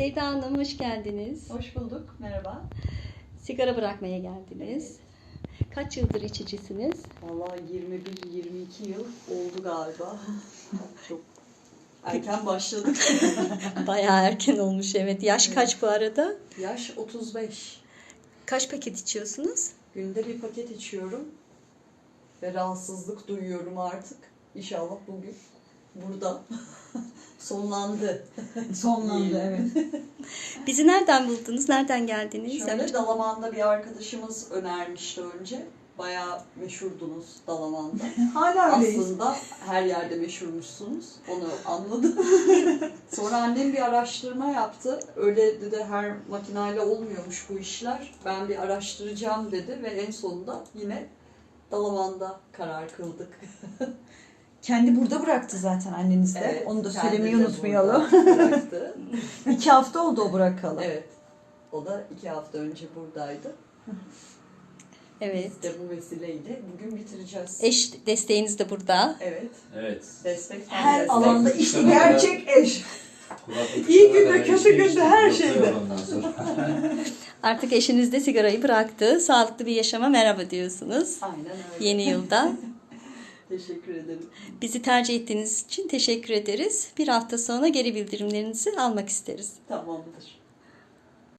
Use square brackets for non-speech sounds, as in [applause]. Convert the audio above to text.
Sevda Hanım hoş geldiniz. Hoş bulduk. Merhaba. Sigara bırakmaya geldiniz. Kaç yıldır içicisiniz? Vallahi 21-22 yıl oldu galiba. [laughs] Çok erken başladık. [laughs] Bayağı erken olmuş evet. Yaş kaç bu arada? Yaş 35. Kaç paket içiyorsunuz? Günde bir paket içiyorum. Ve rahatsızlık duyuyorum artık. İnşallah bugün burada [laughs] sonlandı. [laughs] Sonlandı evet. [laughs] Bizi nereden buldunuz? Nereden geldiniz? Şöyle Dalaman'da bir arkadaşımız önermişti önce. Bayağı meşhurdunuz Dalaman'da. Hala öyleyiz. Aslında her yerde meşhurmuşsunuz. Onu anladım. Sonra annem bir araştırma yaptı. Öyle dedi her makinayla olmuyormuş bu işler. Ben bir araştıracağım dedi ve en sonunda yine Dalaman'da karar kıldık. Kendi burada bıraktı zaten anneniz de. Evet, Onu da söylemeyi unutmayalım. [laughs] İki hafta oldu o bırakalı. Evet. O da iki hafta önce buradaydı. Evet. Biz de bu vesileyle bugün bitireceğiz. Eş desteğiniz de burada. Evet. Evet. Destek Her destek. alanda işte gerçek eş. İyi günde, kötü günde, her şeyde. ondan sonra. [laughs] Artık eşiniz de sigarayı bıraktı. Sağlıklı bir yaşama merhaba diyorsunuz. Aynen öyle. Yeni yılda. [laughs] Teşekkür ederim. Bizi tercih ettiğiniz için teşekkür ederiz. Bir hafta sonra geri bildirimlerinizi almak isteriz. Tamamdır.